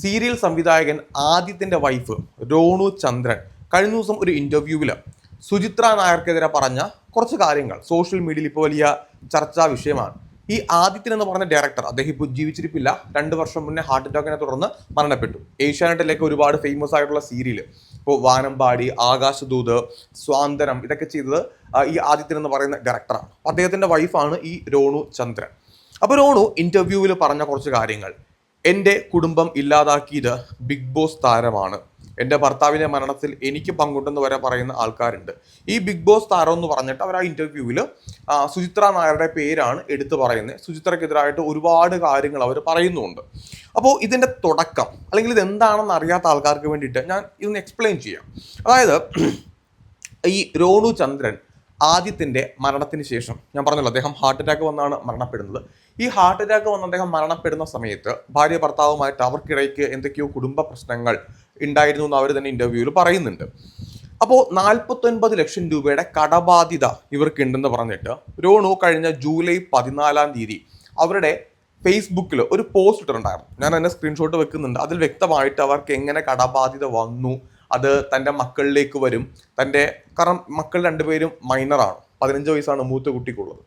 Serial സംവിധായകൻ ആദിത്യന്റെ wife രോണു ചന്ദ്രൻ കഴിഞ്ഞ ദിവസം ഒരു ഇന്റർവ്യൂവിൽ സുചിത്ര നായർക്കെതിരെ പറഞ്ഞ കുറച്ച് കാര്യങ്ങൾ. സോഷ്യൽ മീഡിയയിൽ ഇപ്പോൾ വലിയ ചർച്ചാ വിഷയമാണ്. ഈ ആദിത്യൻ എന്ന് പറഞ്ഞ ഡയറക്ടർ അദ്ദേഹം ഇപ്പോൾ ജീവിച്ചിരിപ്പില്ല. രണ്ട് വർഷം മുന്നേ ഹാർട്ട് അറ്റാക്കിനെ തുടർന്ന് മരണപ്പെട്ടു. ഏഷ്യാനെറ്റിലേക്ക് ഒരുപാട് ഫേമസ് ആയിട്ടുള്ള സീരിയൽ ഇപ്പോൾ വാനമ്പാടി ആകാശദൂത് സ്വാന്തനം ഇതൊക്കെ ചെയ്തത് ഈ ആദിത്യൻ എന്ന് പറയുന്ന ഡയറക്ടറാണ് അദ്ദേഹത്തിന്റെ വൈഫാണ് ഈ രോണു ചന്ദ്രൻ. അപ്പോൾ രോണു ഇന്റർവ്യൂവിൽ പറഞ്ഞ കുറച്ച് കാര്യങ്ങൾ. എന്റെ കുടുംബം ഇല്ലാതാക്കിയത് ബിഗ് ബോസ് താരമാണ്. എന്റെ ഭർത്താവിന്റെ മരണത്തിൽ എനിക്ക് പങ്കുണ്ടെന്ന് വരെ പറയുന്ന ആൾക്കാരുണ്ട്. ഈ ബിഗ് ബോസ് താരം എന്ന് പറഞ്ഞിട്ട് അവർ ആ ഇന്റർവ്യൂവിൽ സുചിത്ര നായരുടെ പേരാണ് എടുത്തു പറയുന്നത്. സുചിത്രക്കെതിരായിട്ട് ഒരുപാട് കാര്യങ്ങൾ അവർ പറയുന്നുണ്ട് അപ്പോൾ ഇതിന്റെ തുടക്കം അല്ലെങ്കിൽ ഇത് എന്താണെന്ന് അറിയാത്ത ആൾക്കാർക്ക് വേണ്ടിയിട്ട് ഞാൻ ഇതൊന്ന് എക്സ്പ്ലെയിൻ ചെയ്യാം. അതായത് ഈ രോണു ചന്ദ്രൻ ആദ്യത്തിന്റെ മരണത്തിന് ശേഷം ഞാൻ പറഞ്ഞല്ലോ അദ്ദേഹം ഹാർട്ട് അറ്റാക്ക് വന്നാണ് മരണപ്പെടുന്നത്. ഈ ഹാർട്ട് അറ്റാക്ക് വന്ന് അദ്ദേഹം മരണപ്പെടുന്ന സമയത്ത് ഭാര്യ ഭർത്താവുമായിട്ട് അവർക്കിടയ്ക്ക് എന്തൊക്കെയോ കുടുംബ പ്രശ്നങ്ങൾ ഉണ്ടായിരുന്നു എന്ന് അവർ തന്നെ ഇന്റർവ്യൂവിൽ പറയുന്നുണ്ട്. അപ്പോൾ നാൽപ്പത്തൊൻപത് ലക്ഷം രൂപയുടെ കടബാധ്യത ഇവർക്കുണ്ടെന്ന് പറഞ്ഞിട്ട് രോണു കഴിഞ്ഞ ജൂലൈ പതിനാലാം തീയതി അവരുടെ ഫേസ്ബുക്കിൽ ഒരു പോസ്റ്റ് ഇട്ടിട്ടുണ്ടായിരുന്നു. ഞാൻ അതിന്റെ സ്ക്രീൻഷോട്ട് വെക്കുന്നുണ്ട്. അതിൽ വ്യക്തമായിട്ട് അവർക്ക് എങ്ങനെ കടബാധ്യത വന്നു അത് തന്റെ മക്കളിലേക്ക് വരും തന്റെ കാരണം മക്കൾ രണ്ടുപേരും മൈനറാണ് പതിനഞ്ച് വയസ്സാണ് മൂത്ത കുട്ടിക്കുള്ളത്.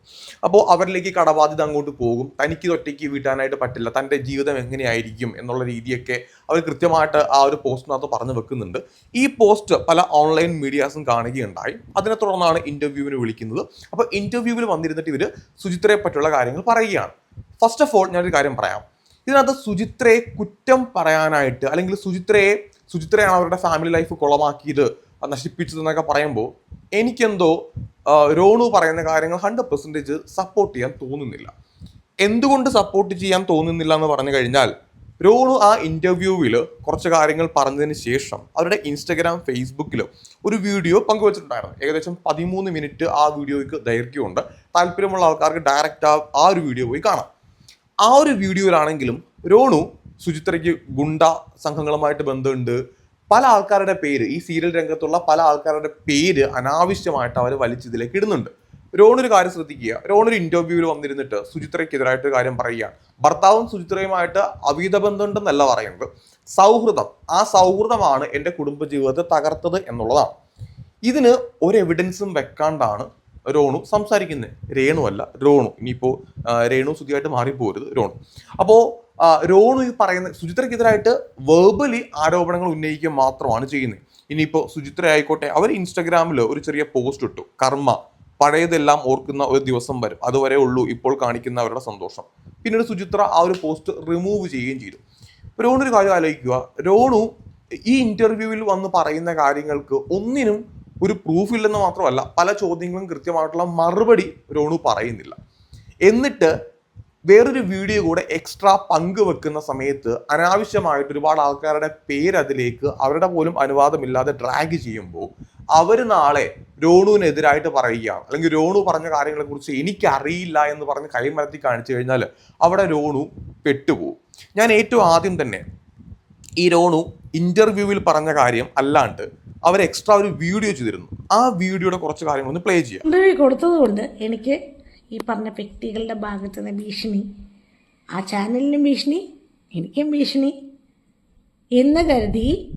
അപ്പോൾ അവരിലേക്ക് കടബാധ്യത അങ്ങോട്ട് പോകും. തനിക്ക് ഒറ്റയ്ക്ക് വീട്ടാനായിട്ട് പറ്റില്ല. തന്റെ ജീവിതം എങ്ങനെയായിരിക്കും എന്നുള്ള രീതിയൊക്കെ അവർ കൃത്യമായിട്ട് ആ ഒരു പോസ്റ്റിനകത്ത് പറഞ്ഞു വെക്കുന്നുണ്ട്. ഈ പോസ്റ്റ് പല ഓൺലൈൻ മീഡിയാസും കാണുകയുണ്ടായി. അതിനെ തുടർന്നാണ് ഇന്റർവ്യൂവിന് വിളിക്കുന്നത്. അപ്പോൾ ഇന്റർവ്യൂവിൽ വന്നിരുന്നിട്ട് ഇവർ സുചിത്രയെ പറ്റിയുള്ള കാര്യങ്ങൾ പറയുകയാണ്. ഫസ്റ്റ് ഓഫ് ഓൾ ഞാനൊരു കാര്യം പറയാം. ഇതിനകത്ത് സുചിത്രയെ കുറ്റം പറയാനായിട്ട് അല്ലെങ്കിൽ സുചിത്രയെ സുചിത്രയാണ് അവരുടെ ഫാമിലി ലൈഫ് കുളമാക്കിയത് നശിപ്പിച്ചതെന്നൊക്കെ പറയുമ്പോൾ എനിക്കെന്തോ രോണു പറയുന്ന കാര്യങ്ങൾ ഹൺഡ്രഡ് പെർസെന്റേജ് സപ്പോർട്ട് ചെയ്യാൻ തോന്നുന്നില്ല. എന്തുകൊണ്ട് സപ്പോർട്ട് ചെയ്യാൻ തോന്നുന്നില്ല എന്ന് പറഞ്ഞു കഴിഞ്ഞാൽ രോണു ആ ഇന്റർവ്യൂവിൽ കുറച്ച് കാര്യങ്ങൾ പറഞ്ഞതിന് ശേഷം അവരുടെ ഇൻസ്റ്റഗ്രാം ഫേസ്ബുക്കിൽ ഒരു വീഡിയോ പങ്കുവച്ചിട്ടുണ്ടായിരുന്നു. ഏകദേശം പതിമൂന്ന് മിനിറ്റ് ആ വീഡിയോയ്ക്ക് ദൈർഘ്യമുണ്ട്. താല്പര്യമുള്ള ആൾക്കാർക്ക് ഡയറക്റ്റ് ആ ആ ഒരു വീഡിയോ പോയി കാണാം. ആ ഒരു വീഡിയോയിലാണെങ്കിലും രോണു സുചിത്രയ്ക്ക് ഗുണ്ട സംഘങ്ങളുമായിട്ട് ബന്ധമുണ്ട്. പല ആൾക്കാരുടെ പേര് ഈ സീരിയൽ രംഗത്തുള്ള പല ആൾക്കാരുടെ പേര് അനാവശ്യമായിട്ട് അവർ വലിച്ചതിലേക്ക് ഇടുന്നുണ്ട്. രോണൊരു കാര്യം ശ്രദ്ധിക്കുക. രോണൊരു ഇന്റർവ്യൂവിൽ വന്നിരുന്നിട്ട് സുചിത്രയ്ക്കെതിരായിട്ട് കാര്യം പറയുകയാണ്. ഭർത്താവും സുചിത്രയുമായിട്ട് അവീത ബന്ധമുണ്ടെന്നല്ല പറയുന്നത്. സൗഹൃദം. ആ സൗഹൃദമാണ് എന്റെ കുടുംബജീവിതത്തെ തകർത്തത് എന്നുള്ളതാണ്. ഇതിന് ഒരു എവിഡൻസും വെക്കാണ്ടാണ് രോണു സംസാരിക്കുന്നത് രേണു. അല്ല രോണു ഇനിയിപ്പോൾ രേണു സുതിയായിട്ട് മാറിപ്പോരുത് രോണു. അപ്പോൾ രോണു ഈ പറയുന്ന സുചിത്രയ്ക്കെതിരായിട്ട് വേർബലി ആരോപണങ്ങൾ ഉന്നയിക്കുക മാത്രമാണ് ചെയ്യുന്നത്. ഇനിയിപ്പോൾ സുചിത്ര ആയിക്കോട്ടെ അവർ ഇൻസ്റ്റാഗ്രാമിൽ ഒരു ചെറിയ പോസ്റ്റ് ഇട്ടു. കർമ്മ പഴയതെല്ലാം ഓർക്കുന്ന ഒരു ദിവസം വരും. അതുവരെ ഉള്ളൂ ഇപ്പോൾ കാണിക്കുന്ന അവരുടെ സന്തോഷം. പിന്നീട് സുചിത്ര ആ ഒരു പോസ്റ്റ് റിമൂവ് ചെയ്യുകയും ചെയ്തു. രോണു ഒരു കാര്യം ആലോചിക്കുക. രോണു ഈ ഇന്റർവ്യൂവിൽ വന്ന് പറയുന്ന കാര്യങ്ങൾക്ക് ഒന്നിനും ഒരു പ്രൂഫ് ഇല്ലെന്ന് മാത്രമല്ല പല ചോദ്യങ്ങളും കൃത്യമായിട്ടുള്ള മറുപടി രോണു പറയുന്നില്ല. എന്നിട്ട് വേറൊരു വീഡിയോ കൂടെ എക്സ്ട്രാ പങ്കുവെക്കുന്ന സമയത്ത് അനാവശ്യമായിട്ട് ഒരുപാട് ആൾക്കാരുടെ പേര് അതിലേക്ക് അവരുടെ പോലും അനുവാദമില്ലാതെ ഡ്രാഗ് ചെയ്യുമ്പോൾ അവർ നാളെ രോണുവിനെതിരായിട്ട് പറയുകയാണ്. അല്ലെങ്കിൽ രോണു പറഞ്ഞ കാര്യങ്ങളെ കുറിച്ച് എനിക്കറിയില്ല എന്ന് പറഞ്ഞ് കൈമരത്തി കാണിച്ചു കഴിഞ്ഞാൽ അവിടെ രോണു പെട്ടുപോകും. ഞാൻ ഏറ്റവും ആദ്യം തന്നെ ഈ രോണു ഇന്റർവ്യൂവിൽ പറഞ്ഞ കാര്യം അല്ലാണ്ട് അവർ എക്സ്ട്രാ ഒരു വീഡിയോ ചെയ്തിരുന്നു. ആ വീഡിയോയുടെ കുറച്ച് കാര്യങ്ങൾ ഒന്ന് പ്ലേ ചെയ്യാം കൊടുത്തത് കൊടുത്തതുകൊണ്ട് എനിക്ക് ഈ പറഞ്ഞ വ്യക്തികളുടെ ഭാഗത്തു നിന്ന് ഭീഷണി. ആ ചാനലിനും ഭീഷണി എനിക്കും ഭീഷണി. എന്ന് കരുതി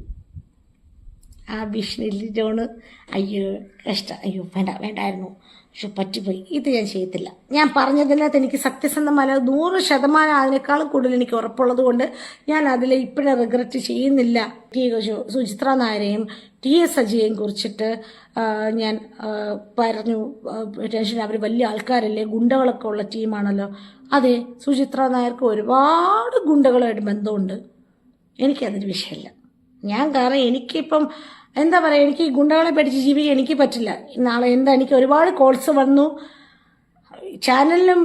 ആ ഭീഷണിയിൽ ജോണ് അയ്യോ കഷ്ട അയ്യോ വേണ്ട വേണ്ടായിരുന്നു. പക്ഷെ പറ്റിപ്പോയി. ഇത് ഞാൻ ചെയ്യത്തില്ല. ഞാൻ പറഞ്ഞതിനകത്ത് എനിക്ക് സത്യസന്ധമായ നൂറ് ശതമാനം അതിനേക്കാളും കൂടുതൽ എനിക്ക് ഉറപ്പുള്ളത് കൊണ്ട് ഞാൻ അതിൽ ഇപ്പോഴും റിഗ്രറ്റ് ചെയ്യുന്നില്ല. ടി സുചിത്ര നായരെയും ടി എസ് അജയെയും കുറിച്ചിട്ട് ഞാൻ പറഞ്ഞു ടെൻഷൻ അവർ വലിയ ആൾക്കാരല്ലേ ഗുണ്ടകളൊക്കെ ഉള്ള ടീമാണല്ലോ. അതെ സുചിത്ര നായർക്ക് ഒരുപാട് ഗുണ്ടകളുമായിട്ട് ബന്ധമുണ്ട്. എനിക്കതൊരു വിഷയമില്ല. ഞാൻ കാരണം എനിക്കിപ്പം എന്താ പറയുക എനിക്ക് ഈ ഗുണ്ടകളെ പഠിച്ച് ജീവിക്കാൻ എനിക്ക് പറ്റില്ല. നാളെ എന്താ എനിക്ക് ഒരുപാട് കോൾസ് വന്നു. ചാനലിലും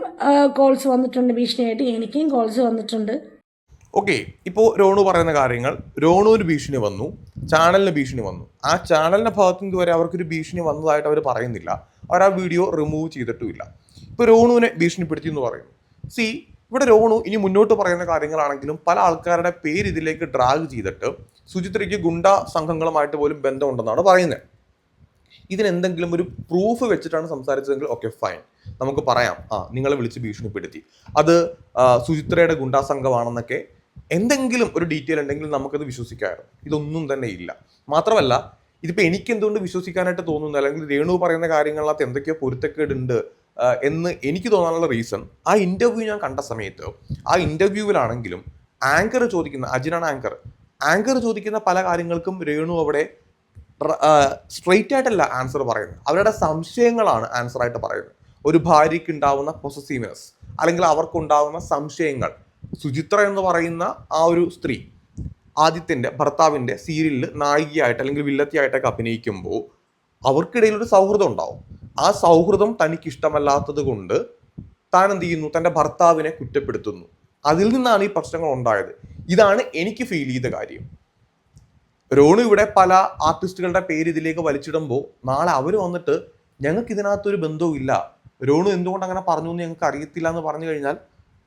കോൾസ് വന്നിട്ടുണ്ട് ഭീഷണിയായിട്ട് എനിക്കും കോൾസ് വന്നിട്ടുണ്ട്. ഓക്കെ ഇപ്പോൾ രോണു പറയുന്ന കാര്യങ്ങൾ. രോണുവിന് ഭീഷണി വന്നു ചാനലിന് ഭീഷണി വന്നു. ആ ചാനലിന്റെ ഭാഗത്ത് ഇതുവരെ അവർക്കൊരു ഭീഷണി വന്നതായിട്ട് അവർ പറയുന്നില്ല. അവർ ആ വീഡിയോ റിമൂവ് ചെയ്തിട്ടുമില്ല. ഇപ്പോൾ രോണുവിനെ ഭീഷണിപ്പെടുത്തി എന്ന് പറയുന്നു സി ഇവിടെ രോണു ഇനി മുന്നോട്ട് പറയുന്ന കാര്യങ്ങളാണെങ്കിലും പല ആൾക്കാരുടെ പേര് ഇതിലേക്ക് ഡ്രാഗ് ചെയ്തിട്ട് സുചിത്രയ്ക്ക് ഗുണ്ട സംഘങ്ങളുമായിട്ട് പോലും ബന്ധമുണ്ടെന്നാണ് പറയുന്നത്. ഇതിനെന്തെങ്കിലും ഒരു പ്രൂഫ് വെച്ചിട്ടാണ് സംസാരിച്ചതെങ്കിൽ ഓക്കെ ഫൈൻ നമുക്ക് പറയാം. ആ നിങ്ങളെ വിളിച്ച് ഭീഷണിപ്പെടുത്തി. അത് സുചിത്രയുടെ ഗുണ്ടാ സംഘമാണെന്നൊക്കെ എന്തെങ്കിലും ഒരു ഡീറ്റെയിൽ ഉണ്ടെങ്കിൽ നമുക്കത് വിശ്വസിക്കാമായിരുന്നു. ഇതൊന്നും തന്നെ ഇല്ല. മാത്രമല്ല ഇതിപ്പോൾ എനിക്ക് എന്തുകൊണ്ട് വിശ്വസിക്കാനായിട്ട് തോന്നുന്നു? അല്ലെങ്കിൽ രേണു പറയുന്ന കാര്യങ്ങളിനകത്ത് എന്തൊക്കെയോ പൊരുത്തക്കേടുണ്ട് എന്ന് എനിക്ക് തോന്നാനുള്ള റീസൺ ആ ഇന്റർവ്യൂ ഞാൻ കണ്ട സമയത്ത് ആ ഇന്റർവ്യൂവിലാണെങ്കിലും ആങ്കർ ചോദിക്കുന്ന അജിനാണ് ആങ്കർ ആങ്കർ ചോദിക്കുന്ന പല കാര്യങ്ങൾക്കും രേണു അവിടെ സ്ട്രെയിറ്റ് ആയിട്ടല്ല ആൻസർ പറയുന്നത്. അവരുടെ സംശയങ്ങളാണ് ആൻസർ ആയിട്ട് പറയുന്നത്. ഒരു ഭാര്യയ്ക്ക് ഉണ്ടാവുന്ന പൊസസീവ്നെസ് അല്ലെങ്കിൽ അവർക്കുണ്ടാവുന്ന സംശയങ്ങൾ. സുചിത്ര എന്ന് പറയുന്ന ആ ഒരു സ്ത്രീ ആദിത്യന്റെ ഭർത്താവിന്റെ സീരിയലിൽ നായികയായിട്ട് അല്ലെങ്കിൽ വില്ലത്തിയായിട്ടൊക്കെ അഭിനയിക്കുമ്പോൾ അവർക്കിടയിൽ ഒരു സൗഹൃദം ഉണ്ടാവും. ആ സൗഹൃദം തനിക്ക് ഇഷ്ടമല്ലാത്തത് കൊണ്ട് താൻ എന്ത് ചെയ്യുന്നു? തന്റെ ഭർത്താവിനെ കുറ്റപ്പെടുത്തുന്നു. അതിൽ നിന്നാണ് ഈ പ്രശ്നങ്ങൾ ഉണ്ടായത്. ഇതാണ് എനിക്ക് ഫീൽ ചെയ്ത കാര്യം. റോണു ഇവിടെ പല ആർട്ടിസ്റ്റുകളുടെ പേര് ഇതിലേക്ക് വലിച്ചിടുമ്പോൾ നാളെ അവർ വന്നിട്ട് ഞങ്ങൾക്ക് ഇതിനകത്തൊരു ബന്ധവും ഇല്ല. രോണു എന്തുകൊണ്ട് അങ്ങനെ പറഞ്ഞു എന്ന് ഞങ്ങൾക്ക് അറിയത്തില്ല എന്ന് പറഞ്ഞു കഴിഞ്ഞാൽ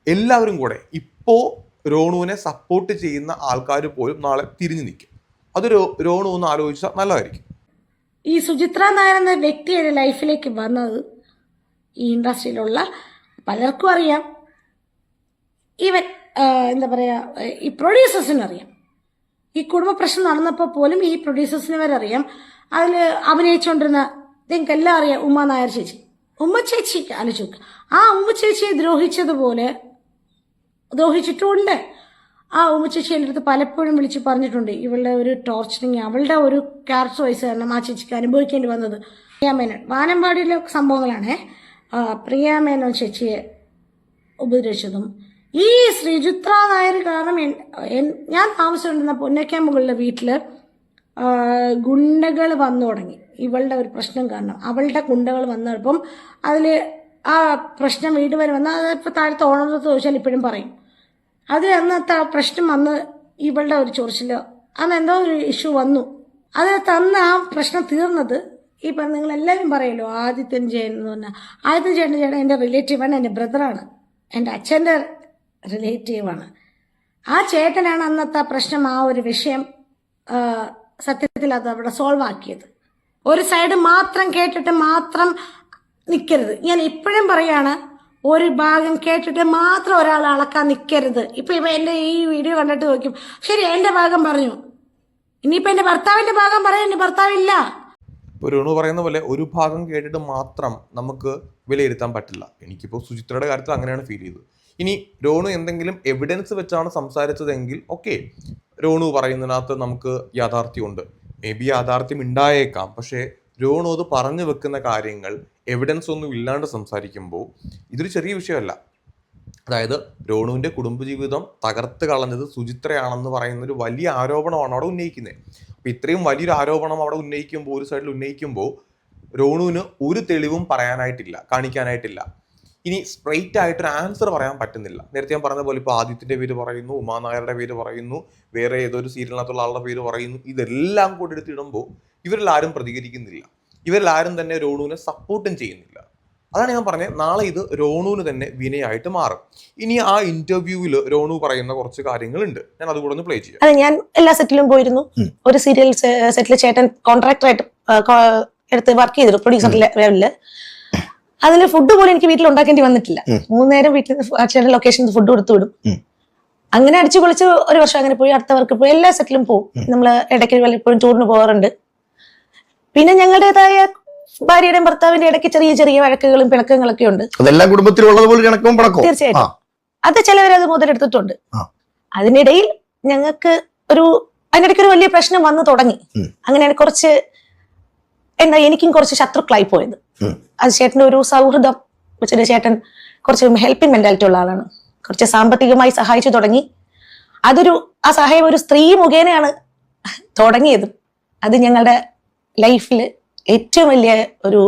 എല്ലാവരും കൂടെ ഇപ്പോൾ രോണുവിനെ സപ്പോർട്ട് ചെയ്യുന്ന ആൾക്കാർ പോലും നാളെ തിരിഞ്ഞു നിൽക്കും. അത് റോണു ഒന്ന് ആലോചിച്ചാൽ നല്ലതായിരിക്കും. ഈ സുചിത്ര നായർ എന്ന വ്യക്തിയുടെ ലൈഫിലേക്ക് വന്നത് ഈ ഇൻഡസ്ട്രിയിലുള്ള പലർക്കും അറിയാം. ഈവൻ ആ, എന്താ പറയുക ഈ പ്രൊഡ്യൂസേഴ്സിനും അറിയാം. ഈ കുടുംബ പ്രശ്നം നടന്നപ്പോൾ പോലും ഈ പ്രൊഡ്യൂസേഴ്സിന് വരെ അറിയാം. അതിൽ അഭിനയിച്ചുകൊണ്ടിരുന്ന നിങ്ങൾക്ക് എല്ലാം അറിയാം ഉമ്മ നായർ ചേച്ചി. ഉമ്മ ചേച്ചി ആലോചിച്ച് നോക്ക് ആ ഉമ്മ ചേച്ചിയെ ദ്രോഹിച്ചതുപോലെ ദ്രോഹിച്ചിട്ടുണ്ട്. ആ ഉമ്മ ചേച്ചി എന്റെ അടുത്ത് പലപ്പോഴും വിളിച്ച് പറഞ്ഞിട്ടുണ്ട് ഇവളുടെ ഒരു ടോർച്ചറിങ് അവളുടെ ഒരു ക്യാരക്ടർ വൈസ് കാരണം ആ ചേച്ചിക്ക് അനുഭവിക്കേണ്ടി വന്നത്. പ്രിയ മേനോൻ. വാനമ്പാടിയിലെ സംഭവങ്ങളാണ്. പ്രിയ മേനോൻ ചേച്ചിയെ ഉപദ്രവിച്ചതും ഈ ശ്രീചിത്ര നായർ കാരണം ഞാൻ താമസിച്ചുകൊണ്ടിരുന്ന പൊന്നക്കാമ്പുകളുടെ വീട്ടിൽ ഗുണ്ടകൾ വന്നു തുടങ്ങി. ഇവളുടെ ഒരു പ്രശ്നം കാരണം. അവളുടെ ഗുണ്ടകൾ വന്നപ്പം അതിൽ ആ പ്രശ്നം വീട് വരെ വന്നാൽ അതിപ്പോൾ താഴത്തെ ഓണത്ത് ചോദിച്ചാൽ ഇപ്പോഴും പറയും. അത് അന്നത്തെ ആ പ്രശ്നം വന്ന് ഇവളുടെ ഒരു ചോർച്ചിൽ അന്ന് എന്തോ ഒരു ഇഷ്യൂ വന്നു. അത് തന്ന ആ പ്രശ്നം തീർന്നത് ഈ പറഞ്ഞ നിങ്ങൾ എല്ലാവരും പറയല്ലോ ആദിത്യൻ ജയൻ എന്ന് പറഞ്ഞാൽ ആദിത്യൻ ജയൻ എന്റെ റിലേറ്റീവാണ് എന്റെ ബ്രദറാണ് എന്റെ അച്ഛന്റെ റിലേറ്റീവാണ് ആ ചേട്ടനാണ് അന്നത്തെ പ്രശ്നം ആ ഒരു വിഷയം സത്യത്തിൽ അത് അവിടെ സോൾവ് ആക്കിയത്. ഒരു സൈഡ് മാത്രം കേട്ടിട്ട് മാത്രം നിൽക്കരുത് ഞാൻ ഇപ്പോഴും പറയാണ് ഒരു ഭാഗം കേട്ടിട്ട് മാത്രം ഒരാൾ അളക്കാൻ നിൽക്കരുത് ഇപ്പം ഇപ്പം എന്റെ ഈ വീഡിയോ കണ്ടിട്ട് നോക്കും ശരി എന്റെ ഭാഗം പറഞ്ഞു. ഇനിയിപ്പോൾ എന്റെ ഭർത്താവിന്റെ ഭാഗം പറയാൻ എന്റെ ഭർത്താവില്ല രേണു പറയുന്ന പോലെ ഒരു ഭാഗം കേട്ടിട്ട് മാത്രം നമുക്ക് വിലയിരുത്താൻ പറ്റില്ല. എനിക്കിപ്പോൾ സുചിത്രയുടെ കാര്യത്തിൽ അങ്ങനെയാണ് ഫീൽ ചെയ്തത്. ഇനി രോണു എന്തെങ്കിലും എവിഡൻസ് വെച്ചാണ് സംസാരിച്ചതെങ്കിൽ ഓക്കെ രോണു പറയുന്നതിനകത്ത് നമുക്ക് യാഥാർത്ഥ്യമുണ്ട്. മേ ബി യാഥാർത്ഥ്യം ഉണ്ടായേക്കാം പക്ഷേ രോണു അത് പറഞ്ഞു വെക്കുന്ന കാര്യങ്ങൾ എവിഡൻസ് ഒന്നും ഇല്ലാണ്ട് സംസാരിക്കുമ്പോൾ ഇതൊരു ചെറിയ വിഷയമല്ല. അതായത് രോണുവിന്റെ കുടുംബജീവിതം തകർത്ത് കളഞ്ഞത് സുചിത്രയാണെന്ന് പറയുന്ന ഒരു വലിയ ആരോപണമാണ് അവിടെ ഉന്നയിക്കുന്നത് അപ്പോൾ ഇത്രയും വലിയൊരു ആരോപണം അവിടെ ഉന്നയിക്കുമ്പോൾ ഒരു സൈഡിൽ ഉന്നയിക്കുമ്പോൾ രോണുവിന് ഒരു തെളിവും പറയാനായിട്ടില്ല കാണിക്കാനായിട്ടില്ല. ഇനി സ്ട്രെയിറ്റ് ആയിട്ട് ഒരു ആൻസർ പറയാൻ പറ്റുന്നില്ല. നേരത്തെ ഞാൻ പറഞ്ഞ പോലെ ഇപ്പോൾ ആദിത്യന്റെ പേര് പറയുന്നു ഉമാനായരുടെ പേര് പറയുന്നു വേറെ ഏതൊരു സീരിയലിനകത്തുള്ള ആളുടെ പേര് പറയുന്നു. ഇതെല്ലാം കൂടി എടുത്തിടുമ്പോൾ ഇവരിൽ ആരും പ്രതികരിക്കുന്നില്ല. ഇവരിൽ ആരും തന്നെ രോണുവിനെ സപ്പോർട്ടും ചെയ്യുന്നില്ല. അതാണ് ഞാൻ പറഞ്ഞത്. നാളെ ഇത് രോണുവിന് തന്നെ വിനയായിട്ട് മാറും. ഇനി ആ ഇന്റർവ്യൂവിൽ രോണു പറയുന്ന കുറച്ച് കാര്യങ്ങളുണ്ട്. ഞാൻ അതുകൂടെ ഒന്ന് പ്ലേ ചെയ്യാം. അതെ ഞാൻ എല്ലാ സെറ്റിലും പോയിരുന്നു. ഒരു സീരിയൽ സെറ്റിൽ ചേട്ടൻ കോൺട്രാക്ടറായിട്ട് എടുത്ത് വർക്ക് ചെയ്തിരുന്നു പ്രൊഡ്യൂസർ ലെവലിൽ അതിൽ ഫുഡ് പോലും എനിക്ക് വീട്ടിൽ ഉണ്ടാക്കേണ്ടി വന്നിട്ടില്ല. മൂന്നേരം വീട്ടിൽ അച്ഛന്റെ ലൊക്കേഷൻ ഫുഡ് കൊടുത്തു വിടും. അങ്ങനെ അടിച്ചു പൊളിച്ച് ഒരു വർഷം അങ്ങനെ പോയി അടുത്ത വർക്ക് പോയി എല്ലാ സെറ്റിലും പോകും നമ്മൾ ഇടയ്ക്ക് വല്ലപ്പോഴും ടൂറിന് പോകാറുണ്ട് പിന്നെ ഞങ്ങളുടേതായ ഭാര്യയുടെയും ഭർത്താവിന്റെ ഇടയ്ക്ക് ചെറിയ ചെറിയ വഴക്കുകളും പിണക്കങ്ങളൊക്കെ ഉണ്ട്. അതെല്ലാം കുടുംബത്തിലുള്ളത് പോലെ കണക്കും തീർച്ചയായിട്ടും. അത് ചിലവരത് മുതലെടുത്തിട്ടുണ്ട് അതിനിടയിൽ ഞങ്ങൾക്ക് ഒരു അതിനിടയ്ക്ക് ഒരു വലിയ പ്രശ്നം വന്നു തുടങ്ങി. അങ്ങനെയാണ് കുറച്ച് എന്താ എനിക്കും കുറച്ച് ശത്രുക്കളായി പോയത്. അത് ചേട്ടന്റെ ഒരു സൗഹൃദം. വെച്ചിട്ട് ചേട്ടൻ കുറച്ച് ഹെൽപ്പിംഗ് മെന്റാലിറ്റി ഉള്ള ആളാണ്. കുറച്ച് സാമ്പത്തികമായി സഹായിച്ചു തുടങ്ങി. അതൊരു ആ സഹായം ഒരു സ്ത്രീ മുഖേനയാണ് തുടങ്ങിയത്. അത് ഞങ്ങളുടെ ലൈഫിൽ ഏറ്റവും വലിയ ഒരു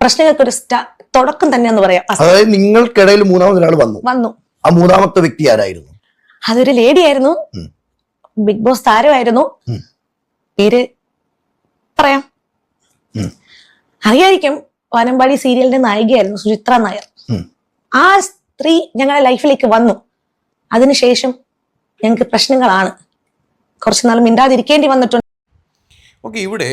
പ്രശ്നങ്ങൾക്ക് ഒരു തുടക്കം തന്നെ എന്ന് പറയാം അതായത് നിങ്ങൾക്കിടയിൽ മൂന്നാമതൊരാൾ വന്നു. വന്നു. ആ മൂന്നാമത്തെ വ്യക്തി ആരായിരുന്നു? അതൊരു ലേഡി ആയിരുന്നു. ബിഗ് ബോസ് താരമായിരുന്നു. പേര് പറയാം. അറിയായിരിക്കും വനമ്പാടി സീരിയലിന്റെ നായികയായിരുന്നു സുചിത്ര നായർ. ആ സ്ത്രീ ഞങ്ങളുടെ ലൈഫിലേക്ക് വന്നു. അതിനുശേഷം ഞങ്ങൾക്ക് പ്രശ്നങ്ങളാണ്. കുറച്ചു നാൾ മിണ്ടാതിരിക്കേണ്ടി വന്നിട്ടുണ്ട്. ഓക്കെ ഇവിടെ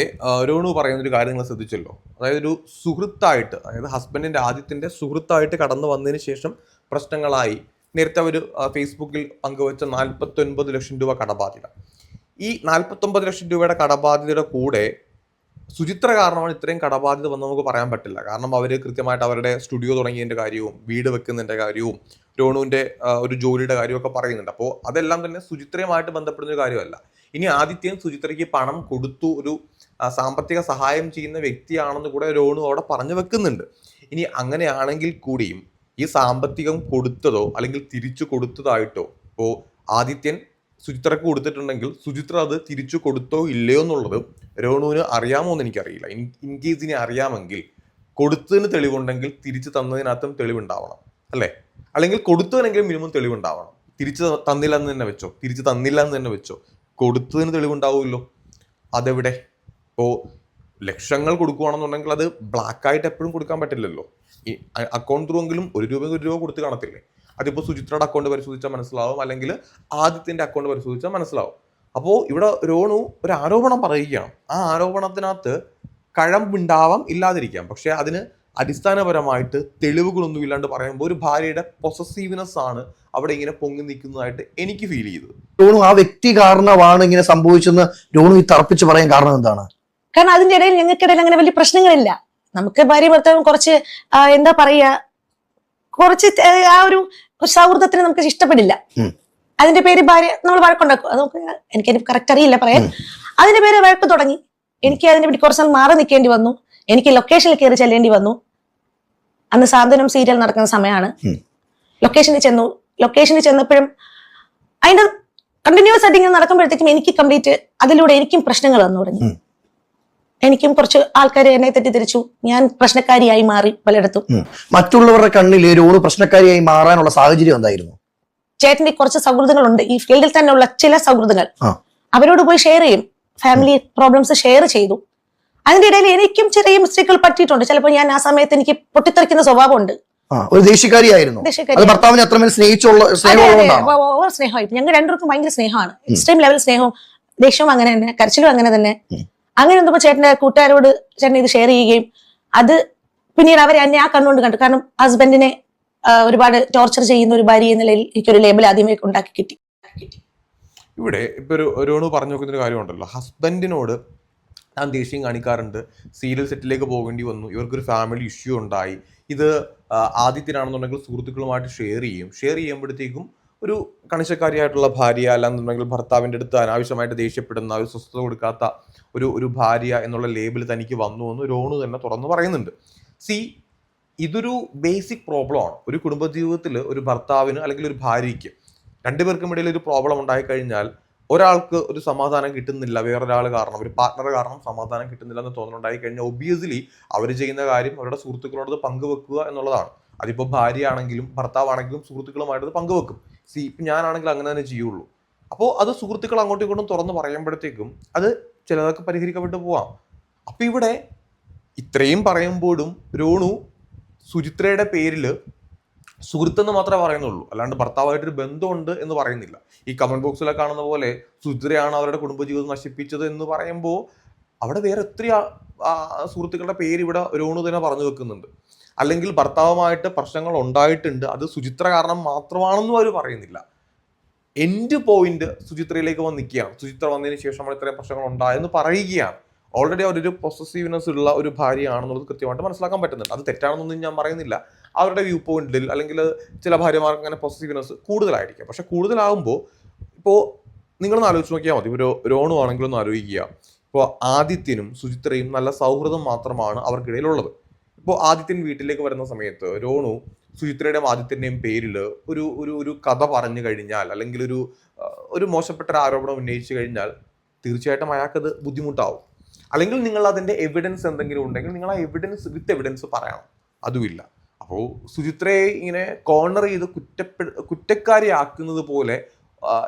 രോണു പറയുന്ന ഒരു കാര്യം നിങ്ങൾ ശ്രദ്ധിച്ചല്ലോ. അതായത് ഒരു സുഹൃത്തായിട്ട് അതായത് ഹസ്ബൻഡിന്റെ ആദ്യത്തിന്റെ സുഹൃത്തായിട്ട് കടന്നു വന്നതിന് ശേഷം പ്രശ്നങ്ങളായി. നേരത്തെ അവർ ഫേസ്ബുക്കിൽ പങ്കുവച്ച നാൽപ്പത്തൊൻപത് ലക്ഷം രൂപ കടബാധ്യത. ഈ നാൽപ്പത്തൊമ്പത് ലക്ഷം രൂപയുടെ കടബാധ്യതയുടെ കൂടെ സുചിത്ര കാരണമാണ് ഇത്രയും കടബാധ്യത വന്ന് നമുക്ക് പറയാൻ പറ്റില്ല. കാരണം അവർ കൃത്യമായിട്ട് അവരുടെ സ്റ്റുഡിയോ തുടങ്ങിയതിന്റെ കാര്യവും വീട് വെക്കുന്നതിന്റെ കാര്യവും രോണുവിന്റെ ഒരു ജോലിയുടെ കാര്യമൊക്കെ പറയുന്നുണ്ട്. അപ്പോൾ അതെല്ലാം തന്നെ സുചിത്രയുമായിട്ട് ബന്ധപ്പെടുന്ന ഒരു കാര്യമല്ല. ഇനി ആദിത്യൻ സുചിത്രയ്ക്ക് പണം കൊടുത്തു ഒരു സാമ്പത്തിക സഹായം ചെയ്യുന്ന വ്യക്തിയാണെന്ന് കൂടെ രോണു അവിടെ പറഞ്ഞു വെക്കുന്നുണ്ട്. ഇനി അങ്ങനെയാണെങ്കിൽ കൂടിയും ഈ സാമ്പത്തികം കൊടുത്തതോ അല്ലെങ്കിൽ തിരിച്ചു കൊടുത്തതായിട്ടോ ഇപ്പോൾ ആദിത്യൻ സുചിത്രക്ക് കൊടുത്തിട്ടുണ്ടെങ്കിൽ സുചിത്ര അത് തിരിച്ചു കൊടുത്തോ ഇല്ലയോ എന്നുള്ളത് രോണുവിന് അറിയാമോ എന്ന് എനിക്കറിയില്ല. ഇൻ കേസ് ഇനി അറിയാമെങ്കിൽ കൊടുത്തതിന് തെളിവുണ്ടെങ്കിൽ തിരിച്ചു തന്നതിനകത്തും തെളിവുണ്ടാവണം അല്ലേ? അല്ലെങ്കിൽ കൊടുത്തതിനെങ്കിലും മിനിമം തെളിവുണ്ടാവണം. തിരിച്ചു തന്നില്ല എന്ന് തന്നെ വെച്ചോ. തിരിച്ചു തന്നില്ല എന്ന് തന്നെ വെച്ചോ. കൊടുത്തതിന് തെളിവുണ്ടാവുമല്ലോ. അതെവിടെ? ഇപ്പോൾ ലക്ഷങ്ങൾ കൊടുക്കുകയാണെന്നുണ്ടെങ്കിൽ അത് ബ്ലാക്ക് ആയിട്ട് എപ്പോഴും കൊടുക്കാൻ പറ്റില്ലല്ലോ. അക്കൗണ്ട് ത്രൂ എങ്കിലും ഒരു രൂപ ഒരു രൂപ കൊടുത്ത് കാണത്തില്ലേ? അതിപ്പോൾ സുചിത്രയുടെ അക്കൗണ്ട് പരിശോധിച്ചാൽ മനസ്സിലാവും. അല്ലെങ്കിൽ ആദിത്യന്റെ അക്കൗണ്ട് പരിശോധിച്ചാൽ മനസ്സിലാവും. അപ്പോൾ ഇവിടെ രോണു ഒരു ആരോപണം പറയുകയാണ്. ആ ആരോപണത്തിനകത്ത് കഴമ്പുണ്ടാവാം ഇല്ലാതിരിക്കാം. പക്ഷേ അതിന് അടിസ്ഥാനപരമായിട്ട് തെളിവുകളൊന്നും ഇല്ലാണ്ട് പറയുമ്പോൾ ഒരു ഭാര്യയുടെ പൊസസീവ്നെസ് ആണ് അവിടെ ഇങ്ങനെ പൊങ്ങി നിൽക്കുന്നതായിട്ട് എനിക്ക് ഫീൽ ചെയ്തത്. രോണു ആ വ്യക്തി കാരണമാണ് ഇങ്ങനെ സംഭവിച്ചെന്ന് രോണു ഈ തറപ്പിച്ച് പറയാൻ കാരണം എന്താണ്? കാരണം അതിന്റെ ഇടയിൽ ഞങ്ങൾക്കിടയിൽ അങ്ങനെ വലിയ പ്രശ്നങ്ങളില്ല. നമുക്ക് ഭാര്യ ഭർത്താവ് കുറച്ച് എന്താ പറയാ കുറച്ച് ആ ഒരു ഒരു സൗഹൃദത്തിന് നമുക്ക് ഇഷ്ടപ്പെടില്ല. അതിന്റെ പേര് ഭാര്യ നമ്മൾ വഴക്കുണ്ടാക്കും. അത് നമുക്ക് എനിക്ക് അതിന് കറക്റ്റ് അറിയില്ല പറയാൻ. അതിന്റെ പേര് വഴക്ക് തുടങ്ങി. എനിക്ക് അതിനെ പറ്റി കുറച്ച് നാൾ മാറി നിൽക്കേണ്ടി വന്നു. എനിക്ക് ലൊക്കേഷനിൽ കയറി ചെല്ലേണ്ടി വന്നു. അന്ന് സാന്ത്വനം സീരിയൽ നടക്കുന്ന സമയമാണ് ലൊക്കേഷനിൽ ചെന്നു. ലൊക്കേഷനിൽ ചെന്നപ്പോഴും അതിന്റെ കണ്ടിന്യൂസ് ആയിട്ട് ഇങ്ങനെ നടക്കുമ്പോഴത്തേക്കും എനിക്ക് കംപ്ലീറ്റ് അതിലൂടെ എനിക്കും പ്രശ്നങ്ങൾ വന്നു തുടങ്ങി. എനിക്കും കുറച്ച് ആൾക്കാർ എന്നെ തെറ്റിദ്ധരിച്ചു. ഞാൻ പ്രശ്നക്കാരിയായി മാറി പലയിടത്തും. മറ്റുള്ളവരുടെ കണ്ണിൽ ഓരോ പ്രശ്നക്കാരിയായി മാറാനുള്ള സാഹചര്യം എന്തായിരുന്നു? ചേട്ടന്റെ കുറച്ച് സൗഹൃദങ്ങളുണ്ട്. ഈ ഫീൽഡിൽ തന്നെയുള്ള ചില സൗഹൃദങ്ങൾ. അവരോട് പോയി ഷെയർ ചെയ്യും. ഫാമിലി പ്രോബ്ലംസ് ഷെയർ ചെയ്തു. അതിന്റെ ഇടയിൽ എനിക്കും ചെറിയ മിസ്റ്റേക്കുകൾ പറ്റിയിട്ടുണ്ട്. ചിലപ്പോൾ ഞാൻ ആ സമയത്ത് എനിക്ക് പൊട്ടിത്തെറിക്കുന്ന സ്വഭാവമുണ്ട്. ഒരു ഭർത്താവിനെ അത്രമേൽ സ്നേഹിച്ചുള്ള സ്നേഹമായി ഞങ്ങൾ രണ്ടുപേർക്കും ഭയങ്കര സ്നേഹമാണ്. എക്സ്ട്രീം ലെവൽ സ്നേഹവും ദേഷ്യവും അങ്ങനെ തന്നെ കരച്ചിലും അങ്ങനെ തന്നെ. അങ്ങനെ എന്തോ ചേട്ടന്റെ കൂട്ടുകാരോട് ചേട്ടൻ ഇത് ഷെയർ ചെയ്യുകയും അത് പിന്നീട് അവരെ എന്നെ ആ കണ്ണുകൊണ്ട് കണ്ടു. കാരണം ഹസ്ബൻഡിനെ ഒരുപാട് ടോർച്ചർ ചെയ്യുന്ന ഒരു ഭാര്യ എന്ന നിലയിൽ എനിക്കൊരു ലേബൽ ആദ്യമേ ഉണ്ടാക്കി കിട്ടി. ഇവിടെ ഇപ്പൊ ഒരു രോണു പറഞ്ഞു നോക്കുന്ന ഒരു കാര്യമുണ്ടല്ലോ. ഹസ്ബൻഡിനോട് താൻ ദേഷ്യം കാണിക്കാറുണ്ട്. സീരിയൽ സെറ്റിലേക്ക് പോകേണ്ടി വന്നു. ഇവർക്കൊരു ഫാമിലി ഇഷ്യൂ ഉണ്ടായി. ഇത് ആദ്യത്തിനാണെന്നുണ്ടെങ്കിൽ സുഹൃത്തുക്കളുമായിട്ട് ഷെയർ ചെയ്യും. ഷെയർ ചെയ്യുമ്പോഴത്തേക്കും ഒരു കണിശക്കാരിയായിട്ടുള്ള ഭാര്യ അല്ലാന്നുണ്ടെങ്കിൽ ഭർത്താവിന്റെ അടുത്ത് അനാവശ്യമായിട്ട് ദേഷ്യപ്പെടുന്ന ഒരു സ്വസ്ഥത കൊടുക്കാത്ത ഒരു ഒരു ഭാര്യ എന്നുള്ള ലേബിൾ തനിക്ക് വന്നു എന്ന് രോണു തന്നെ തുറന്നു പറയുന്നുണ്ട്. സി ഇതൊരു ബേസിക് പ്രോബ്ലമാണ് ഒരു കുടുംബ ജീവിതത്തിൽ ഒരു ഭർത്താവിന് അല്ലെങ്കിൽ ഒരു ഭാര്യയ്ക്ക് രണ്ടുപേർക്കും ഇടയിൽ ഒരു പ്രോബ്ലം ഉണ്ടായിക്കഴിഞ്ഞാൽ ഒരാൾക്ക് ഒരു സമാധാനം കിട്ടുന്നില്ല. വേറൊരാൾ കാരണം ഒരു പാർട്ണർ കാരണം സമാധാനം കിട്ടുന്നില്ല എന്ന് തോന്നലുണ്ടായി കഴിഞ്ഞാൽ ഒബിയസ്ലി അവർ ചെയ്യുന്ന കാര്യം അവരുടെ സുഹൃത്തുക്കളോട് പങ്കുവെക്കുക എന്നുള്ളതാണ്. അതിപ്പോൾ ഭാര്യ ആണെങ്കിലും ഭർത്താവാണെങ്കിലും സുഹൃത്തുക്കളുമായിട്ട് പങ്കുവെക്കും. സി ഇപ്പം ഞാനാണെങ്കിൽ അങ്ങനെ തന്നെ ചെയ്യുള്ളൂ. അപ്പോൾ അത് സുഹൃത്തുക്കൾ അങ്ങോട്ടും ഇങ്ങോട്ടും തുറന്ന് പറയുമ്പോഴത്തേക്കും അത് ചിലതൊക്കെ പരിഹരിക്കപ്പെട്ടു പോവാം. അപ്പം ഇവിടെ ഇത്രയും പറയുമ്പോഴും രോണു സുചിത്രയുടെ പേരിൽ സുഹൃത്തെന്ന് മാത്രമേ പറയുന്നുള്ളൂ. അല്ലാണ്ട് ഭർത്താവായിട്ടൊരു ബന്ധമുണ്ട് എന്ന് പറയുന്നില്ല. ഈ കമന്റ് ബോക്സിലെ കാണുന്ന പോലെ സുചിത്രയാണ് അവരുടെ കുടുംബജീവിതം നശിപ്പിച്ചത് എന്ന് പറയുമ്പോൾ അവിടെ വേറെ എത്ര സുഹൃത്തുക്കളുടെ പേര് ഇവിടെ രോണു തന്നെ പറഞ്ഞു വെക്കുന്നുണ്ട്. അല്ലെങ്കിൽ ഭർത്താവുമായിട്ട് പ്രശ്നങ്ങൾ ഉണ്ടായിട്ടുണ്ട് അത് സുചിത്ര കാരണം മാത്രമാണെന്നും അവർ പറയുന്നില്ല. എൻഡ് പോയിന്റ് സുചിത്രയിലേക്ക് വന്ന് നിൽക്കുകയാണ്. സുചിത്ര വന്നതിന് നമ്മൾ ഇത്രയും പ്രശ്നങ്ങൾ ഉണ്ടായെന്ന് പറയുകയാണ്. ഓൾറെഡി അവരൊരു പൊസസീവ്നെസ് ഉള്ള ഒരു ഭാര്യയാണെന്നുള്ളത് കൃത്യമായിട്ട് മനസ്സിലാക്കാൻ പറ്റുന്നുണ്ട്. അത് തെറ്റാണെന്നൊന്നും ഞാൻ പറയുന്നില്ല. അവരുടെ വ്യൂ പോയിന്റിൽ അല്ലെങ്കിൽ ചില ഭാര്യമാർക്ക് അങ്ങനെ പൊസസീവ്നെസ് കൂടുതലായിരിക്കാം. പക്ഷെ കൂടുതലാകുമ്പോൾ ഇപ്പോൾ നിങ്ങളൊന്ന് ആലോചിച്ച് നോക്കിയാൽ മതി. ഒരു രോണു ആണെങ്കിലും ഒന്ന് ആലോചിക്കുക. ഇപ്പോൾ ആദിത്യനും സുചിത്രയും നല്ല സൗഹൃദം മാത്രമാണ് അവർക്കിടയിലുള്ളത്. ഇപ്പോൾ ആദിത്യൻ വീട്ടിലേക്ക് വരുന്ന സമയത്ത് രോണു സുചിത്രയുടെയും ആദിത്യന്റെയും പേരിൽ ഒരു ഒരു ഒരു കഥ പറഞ്ഞു കഴിഞ്ഞാൽ അല്ലെങ്കിൽ ഒരു ഒരു മോശപ്പെട്ട ആരോപണം ഉന്നയിച്ചു കഴിഞ്ഞാൽ തീർച്ചയായിട്ടും അയാൾക്കത് ബുദ്ധിമുട്ടാവും. അല്ലെങ്കിൽ നിങ്ങൾ അതിന്റെ എവിഡൻസ് എന്തെങ്കിലും ഉണ്ടെങ്കിൽ നിങ്ങൾ ആ എവിഡൻസ് വിത്ത് എവിഡൻസ് പറയണം. അതുമില്ല. അപ്പോൾ സുചിത്രയെ ഇങ്ങനെ കോർണർ ചെയ്ത് കുറ്റപ്പെ കുറ്റക്കാരിയാക്കുന്നത് പോലെ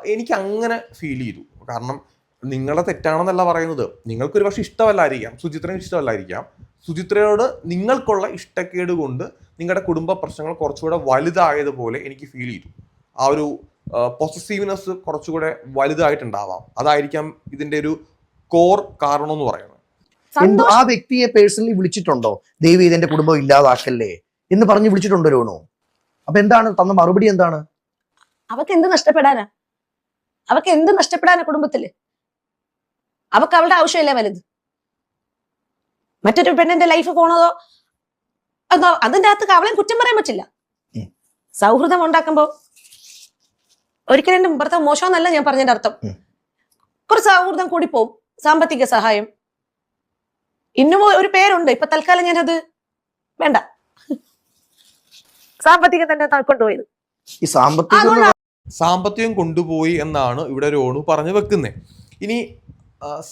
എനിക്ക് അങ്ങനെ ഫീൽ ചെയ്തു. കാരണം നിങ്ങളെ തെറ്റാണെന്നല്ല പറയുന്നത്. നിങ്ങൾക്കൊരു പക്ഷെ ഇഷ്ടമല്ലായിരിക്കാം. സുചിത്രന് ഇഷ്ടമല്ലായിരിക്കാം. സുചിത്രയോട് നിങ്ങൾക്കുള്ള ഇഷ്ടക്കേട് കൊണ്ട് നിങ്ങളുടെ കുടുംബ പ്രശ്നങ്ങൾ കുറച്ചുകൂടെ വലുതായതുപോലെ എനിക്ക് ഫീൽ ചെയ്തു. ആ ഒരു പൊസസീവ്നെസ് കുറച്ചുകൂടെ വലുതായിട്ടുണ്ടാവാം. അതായിരിക്കാം ഇതിന്റെ ഒരു കോർ കാരണം എന്ന് പറയുന്നത്. ആ വ്യക്തിയെ പേഴ്സണലി വിളിച്ചിട്ടുണ്ടോ? ദൈവം ഇതെന്റെ കുടുംബം ഇല്ലാതാക്കല്ലേ? എന്ന് പറഞ്ഞ് വിളിച്ചിട്ടുണ്ടോ രോണു? അപ്പൊ എന്താണ്? തന്ന മറുപടി എന്താണ്? അവക്ക് എന്ത് നഷ്ടപ്പെടാനാ? അവക്ക് എന്ത് നഷ്ടപ്പെടാനാ കുടുംബത്തിൽ? അവക്ക് അവളുടെ ആവശ്യമില്ല വലുത്. മറ്റൊരു പെണ്ണിന്റെ ലൈഫ് പോണതോ? അതോ അതിന്റെ അകത്ത് അവളെയും കുറ്റം പറയാൻ പറ്റില്ല. സൗഹൃദം ഉണ്ടാക്കുമ്പോ ഒരിക്കലും എന്റെ ഭർത്താവ് മോശമെന്നല്ല ഞാൻ പറഞ്ഞതിന്റെ അർത്ഥം. കുറച്ച് സൗഹൃദം കൂടി പോവും. സാമ്പത്തിക സഹായം. ഇന്നും ഒരു പേരുണ്ട്. ഇപ്പൊ തൽക്കാലം ഞാനത് വേണ്ട. സാമ്പത്തികം തന്നെ കൊണ്ടുപോയത്. ഈ സാമ്പത്തിക കൊണ്ടുപോയി എന്നാണ് ഇവിടെ രോണു പറഞ്ഞു വെക്കുന്നത് ഇനി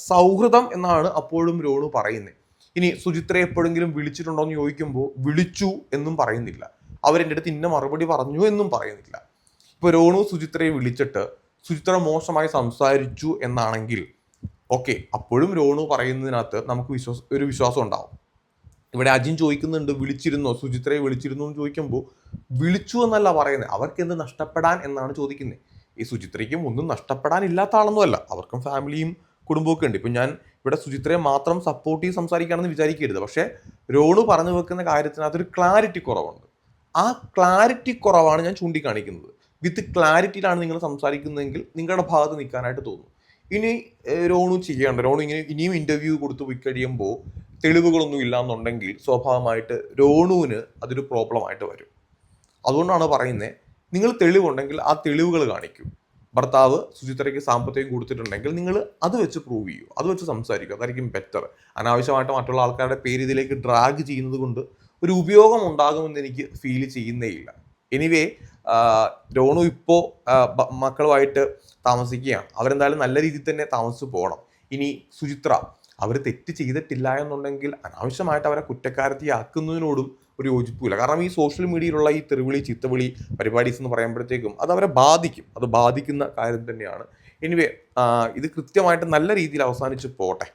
സൗഹൃദം എന്നാണ് അപ്പോഴും രോണു പറയുന്നത് ഇനി സുചിത്രയെ എപ്പോഴെങ്കിലും വിളിച്ചിട്ടുണ്ടോ എന്ന് ചോദിക്കുമ്പോൾ വിളിച്ചു എന്നും പറയുന്നില്ല. അവരെന്റെ അടുത്ത് ഇന്ന മറുപടി പറഞ്ഞു എന്നും പറയുന്നില്ല. ഇപ്പോൾ രോണു സുചിത്രയെ വിളിച്ചിട്ട് സുചിത്ര മോശമായി സംസാരിച്ചു എന്നാണെങ്കിൽ ഓക്കെ അപ്പോഴും രോണു പറയുന്നതിനകത്ത് നമുക്ക് വിശ്വാസ ഒരു വിശ്വാസം ഉണ്ടാവും. ഇവിടെ അജിൻ ചോദിക്കുന്നുണ്ട് വിളിച്ചിരുന്നോ? സുചിത്രയെ വിളിച്ചിരുന്നു എന്ന് ചോദിക്കുമ്പോൾ വിളിച്ചു എന്നല്ല പറയുന്നത്. അവർക്ക് എന്ത് നഷ്ടപ്പെടാൻ എന്നാണ് ചോദിക്കുന്നത് ഈ സുചിത്രയ്ക്കും ഒന്നും നഷ്ടപ്പെടാനില്ലാത്ത ആളൊന്നുമല്ല. അവർക്കും ഫാമിലിയും കുടുംബമൊക്കെ ഉണ്ട്. ഇപ്പം ഞാൻ ഇവിടെ സുചിത്രയെ മാത്രം സപ്പോർട്ട് ചെയ്ത് സംസാരിക്കുകയാണെന്ന് വിചാരിക്കരുത്. പക്ഷേ രോണു പറഞ്ഞു വെക്കുന്ന കാര്യത്തിനകത്തൊരു ക്ലാരിറ്റി കുറവുണ്ട്. ആ ക്ലാരിറ്റി കുറവാണ് ഞാൻ ചൂണ്ടിക്കാണിക്കുന്നത്. വിത്ത് ക്ലാരിറ്റിയിലാണ് നിങ്ങൾ സംസാരിക്കുന്നതെങ്കിൽ നിങ്ങളുടെ ഭാഗത്ത് നിൽക്കാനായിട്ട് തോന്നും. ഇനി രോണു ചെയ്യേണ്ട രോണു ഇങ്ങനെ ഇനിയും ഇന്റർവ്യൂ കൊടുത്ത് പോയി കഴിയുമ്പോൾ തെളിവുകളൊന്നും ഇല്ല എന്നുണ്ടെങ്കിൽ സ്വാഭാവികമായിട്ട് രോണുവിന് അതൊരു പ്രോബ്ലമായിട്ട് വരും. അതുകൊണ്ടാണ് പറയുന്നത് നിങ്ങൾ തെളിവുണ്ടെങ്കിൽ ആ തെളിവുകൾ കാണിക്കൂ. ഭർത്താവ് സുചിത്രയ്ക്ക് സാമ്പത്തികം കൊടുത്തിട്ടുണ്ടെങ്കിൽ നിങ്ങൾ അത് വെച്ച് പ്രൂവ് ചെയ്യൂ. അത് വെച്ച് സംസാരിക്കുക അതായിരിക്കും ബെറ്റർ അനാവശ്യമായിട്ട് മറ്റുള്ള ആൾക്കാരുടെ പേര് ഇതിലേക്ക് ഡ്രാഗ് ചെയ്യുന്നത് കൊണ്ട് ഒരു ഉപയോഗം ഉണ്ടാകുമെന്ന് എനിക്ക് ഫീൽ ചെയ്യുന്നേ ഇല്ല. എനിവേ രോണു ഇപ്പോൾ മക്കളുമായിട്ട് താമസിക്കുകയാണ്. അവരെന്തായാലും നല്ല രീതിയിൽ തന്നെ താമസിച്ച് പോകണം. ഇനി സുചിത്ര അവർ തെറ്റ് ചെയ്തിട്ടില്ല എന്നുണ്ടെങ്കിൽ അനാവശ്യമായിട്ട് അവരെ കുറ്റക്കാരത്തിയാക്കുന്നതിനോടും ഒരു യോജിപ്പില്ല കാരണം ഈ സോഷ്യൽ മീഡിയയിലുള്ള ഈ തെറിവിളി ചിത്തവിളി പരിപാടീസ് എന്ന് പറയുമ്പോഴത്തേക്കും അത് അവരെ ബാധിക്കും. അത് ബാധിക്കുന്ന കാര്യം തന്നെയാണ്. എനിവേ ഇത് കൃത്യമായിട്ട് നല്ല രീതിയിൽ അവസാനിച്ച് പോട്ടെ.